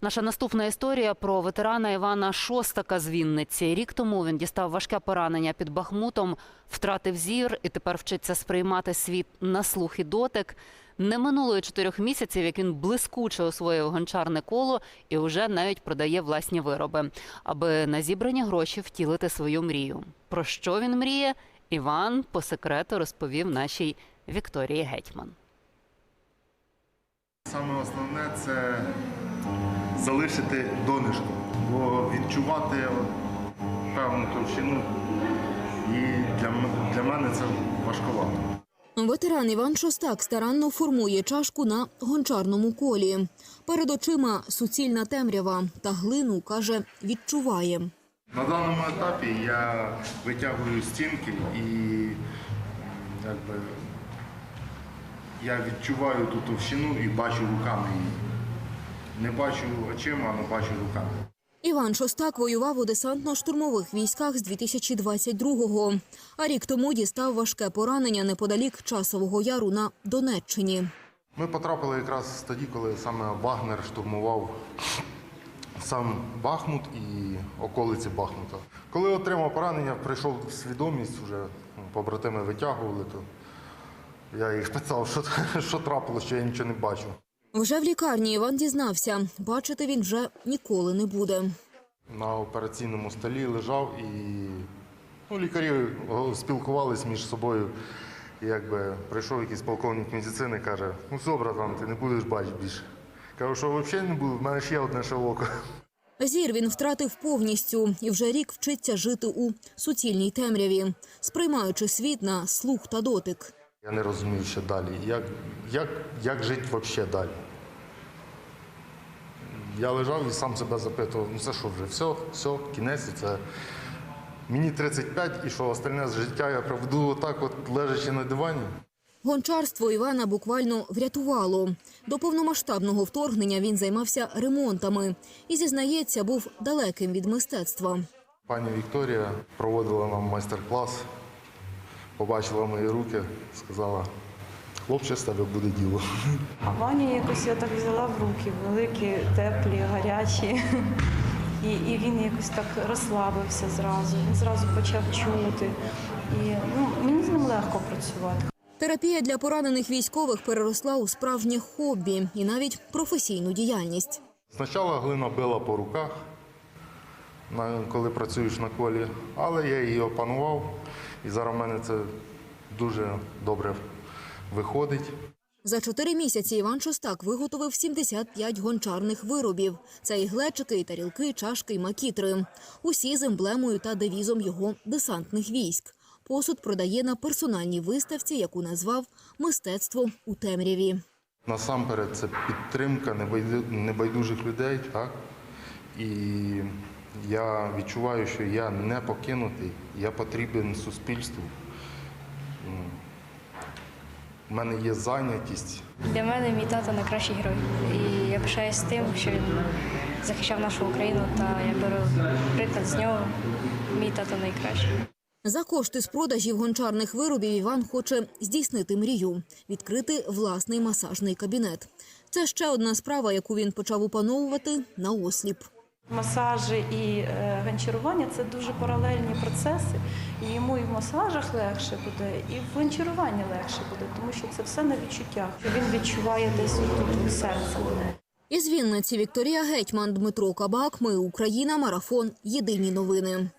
Наша наступна історія про ветерана Івана Шостака з Вінниці. Рік тому він дістав важке поранення під Бахмутом, втратив зір і тепер вчиться сприймати світ на слух і дотик. Не минуло й чотирьох місяців, як він блискуче освоїв гончарне коло і вже навіть продає власні вироби, аби на зібрані гроші втілити свою мрію. Про що він мріє? Іван по секрету розповів нашій Вікторії Гетьман. Саме основне це залишити донишку, бо відчувати певну товщину і для, для мене це важковато. Ветеран Іван Шостак старанно формує чашку на гончарному колі. Перед очима суцільна темрява та глину, каже, відчуває. На даному етапі я витягую стінки і якби, я відчуваю ту товщину і бачу руками її. Не бачу очима, але бачу руками. Іван Шостак воював у десантно-штурмових військах з 2022-го, а рік тому дістав важке поранення неподалік Часового Яру на Донеччині. Ми потрапили якраз тоді, коли саме Вагнер штурмував сам Бахмут і околиці Бахмута. Коли отримав поранення, прийшов в свідомість, вже побратими витягували, то я їх питав, що, що трапилося, що я нічого не бачу. Вже в лікарні Іван дізнався, бачити він вже ніколи не буде. На операційному столі лежав і ну, лікарі о, спілкувались між собою. Якби прийшов якийсь полковник медицини, каже, ну все, братан, ти не будеш бачити більше. Кажу, що взагалі не буду, в мене ще є одне ще око. Зір він втратив повністю і вже рік вчиться жити у суцільній темряві, сприймаючи світ на слух та дотик. Я не розумію ще далі. Як, як, як жити взагалі далі? Я лежав і сам себе запитував, ну це що вже, все, все, кінець, це мені 35 і що остальне життя я проведу отак, от лежачи на дивані. Гончарство Івана буквально врятувало. До повномасштабного вторгнення він займався ремонтами і, зізнається, був далеким від мистецтва. Пані Вікторія проводила нам майстер-клас, побачила мої руки, сказала, хлопче, з тебе буде діло. А Ваню якось я так взяла в руки, великі, теплі, гарячі. І, і він якось так розслабився зразу. Він зразу почав чути. І ну, мені з ним легко працювати. Терапія для поранених військових переросла у справжнє хобі і навіть професійну діяльність. Спочатку глина била по руках, коли працюєш на колі, але я її опанував, і зараз в мене це дуже добре виходить. За чотири місяці Іван Шостак виготовив 75 гончарних виробів. Це і глечики, і тарілки, чашки, і макітри. Усі з емблемою та девізом його десантних військ. Посуд продає на персональній виставці, яку назвав Мистецтво у темряві. Насамперед, це підтримка небайду- небайдужих людей, так? І я відчуваю, що я не покинутий, я потрібен суспільству. У мене є зайнятість, Для мене мій тато найкращий герой. І я пишаюсь тим, що він захищав нашу Україну, та я беру приклад з нього. Мій тато найкращий. За кошти з продажів гончарних виробів Іван хоче здійснити мрію відкрити власний масажний кабінет. Це ще одна справа, яку він почав опановувати на осліп. Масажі і е, гончарування це дуже паралельні процеси. І йому і в масажах легше буде, і в гончаруванні легше буде, тому що це все на відчуттях. Він відчуває десь тут серце. Із Вінниці Вікторія Гетьман, Дмитро Кабак. Ми Україна. Марафон. Єдині новини.